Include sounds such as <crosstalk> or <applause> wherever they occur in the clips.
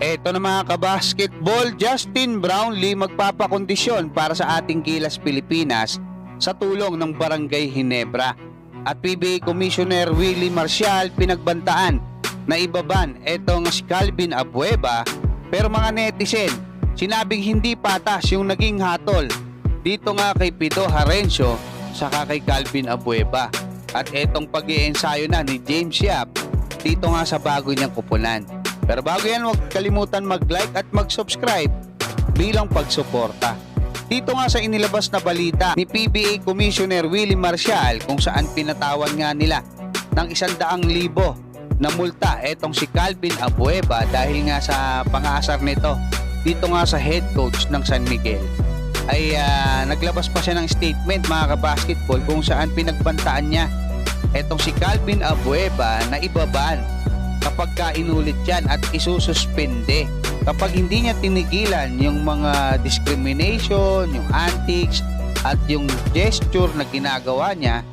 Eto na mga kabasketball, Justin Brownlee magpapakondisyon para sa ating Gilas Pilipinas sa tulong ng Barangay Hinebra. At PBA Commissioner Willie Marcial pinagbantaan na ibaban etong si Calvin Abueva pero mga netizen sinabing hindi patas yung naging hatol dito nga kay Pito Harencio saka kay Calvin Abueva. At etong pag ensayo na ni James Yap dito nga sa bago niyang kupunan. Pero bago yan, huwag kalimutan mag-like at mag-subscribe bilang pagsuporta. Dito nga sa inilabas na balita ni PBA Commissioner Willie Marcial kung saan pinatawan nga nila ng isang daang libo na multa etong si Calvin Abueva dahil nga sa pangasar nito dito nga sa head coach ng San Miguel ay ah, naglabas pa siya ng statement mga kabasketball kung saan pinagbantaan niya etong si Calvin Abueva na ibaban kapag ka inulit yan at isususpende kapag hindi niya tinigilan yung mga discrimination, yung antics at yung gesture na ginagawa niya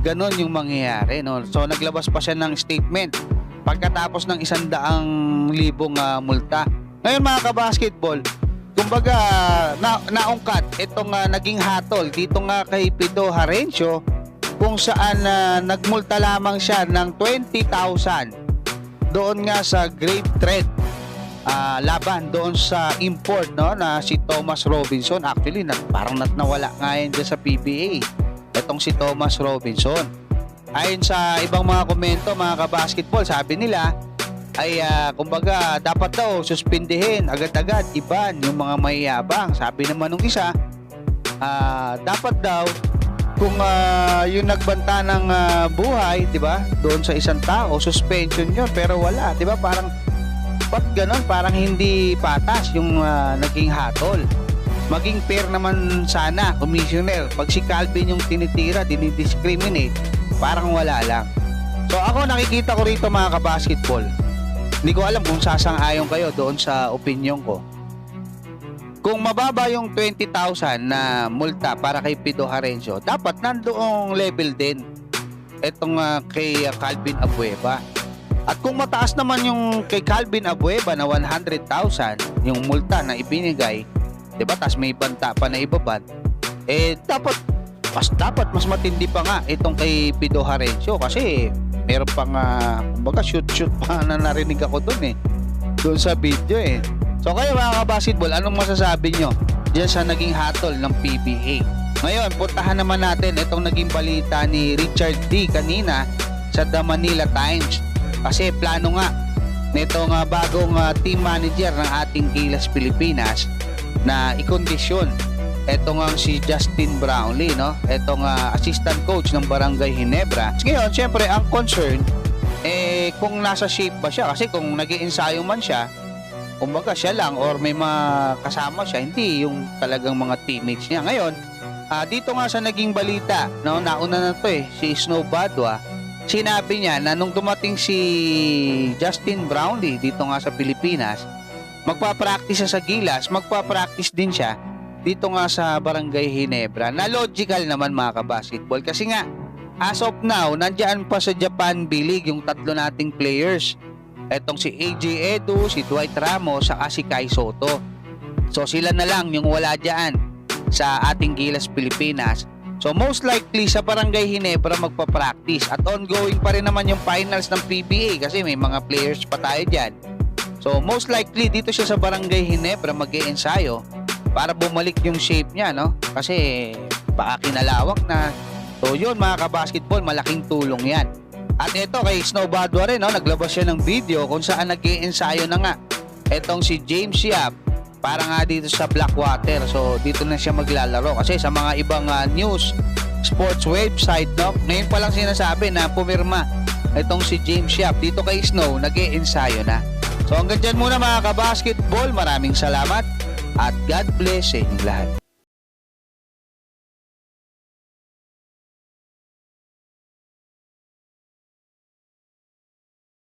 ganon yung mangyayari no? so naglabas pa siya ng statement pagkatapos ng isang daang libong ah, multa ngayon mga kabasketball kumbaga na, naungkat itong ah, naging hatol dito nga kay Pito Harencio kung saan ah, nagmulta lamang siya ng 20,000 doon nga sa grave threat ah, laban doon sa import no na si Thomas Robinson. Actually na, parang nat nawala nga yan sa PBA itong si Thomas Robinson. Ayon sa ibang mga komento mga kabasketball sabi nila ay ah, kumbaga dapat daw suspindihin agad-agad iban yung mga mayayabang sabi naman nung isa ah, dapat daw kung ah, yung nagbanta ng ah, buhay, 'di ba? Doon sa isang tao, suspension 'yon, pero wala, 'di ba? Parang ba't ganon? Parang hindi patas yung ah, naging hatol. Maging fair naman sana, commissioner. Pag si Calvin yung tinitira, dinidiscriminate, parang wala lang. So ako nakikita ko rito mga kabasketball. Hindi ko alam kung sasang-ayon kayo doon sa opinion ko. Kung mababa yung 20,000 na multa para kay Pido Harencio, dapat nandoong level din etong ah, kay Calvin Abueva. At kung mataas naman yung kay Calvin Abueva na 100,000 yung multa na ibinigay, 'di ba? Tas may banta pa na ibaban. Eh dapat mas dapat mas matindi pa nga itong kay Pido Harencio kasi meron pang uh, kumbaga shoot shoot pa <laughs> na narinig ako doon eh. Doon sa video eh. So kayo mga kabasketball, anong masasabi nyo dyan sa naging hatol ng PBA? Ngayon, puntahan naman natin itong naging balita ni Richard D. kanina sa The Manila Times. Kasi plano nga nitong uh, bagong uh, team manager ng ating Gilas Pilipinas na ikondisyon etong ang si Justin Brownlee, no? Etong uh, assistant coach ng Barangay Hinebra. Ngayon, syempre, ang concern, eh, kung nasa shape ba siya. Kasi kung nag ensayo man siya, kumbaga siya lang or may mga kasama siya, hindi yung talagang mga teammates niya. Ngayon, ah, dito nga sa naging balita, no, nauna na to eh, si Snow Badwa, sinabi niya na nung dumating si Justin Brownlee dito nga sa Pilipinas, magpa-practice siya sa Gilas, magpa-practice din siya dito nga sa Barangay Hinebra. Na logical naman mga kabasketball kasi nga as of now, nandiyan pa sa Japan B-League yung tatlo nating players etong si AJ Edu, si Dwight Ramos, saka si Kai Soto. So sila na lang yung wala dyan sa ating Gilas Pilipinas. So most likely sa Barangay Hinebra magpa-practice at ongoing pa rin naman yung finals ng PBA kasi may mga players pa tayo dyan. So most likely dito siya sa Barangay Hinebra mag ensayo para bumalik yung shape niya no kasi baka kinalawak na so yun mga kabasketball malaking tulong yan at ito kay Snow Badwa rin, no? naglabas siya ng video kung saan nag ensayo na nga. Etong si James Yap, para nga dito sa Blackwater. So dito na siya maglalaro kasi sa mga ibang uh, news sports website, no? Ngayon pa lang sinasabi na pumirma itong si James Yap dito kay Snow, nag ensayo na. So hanggang dyan muna mga kabasketball, maraming salamat at God bless sa inyong lahat.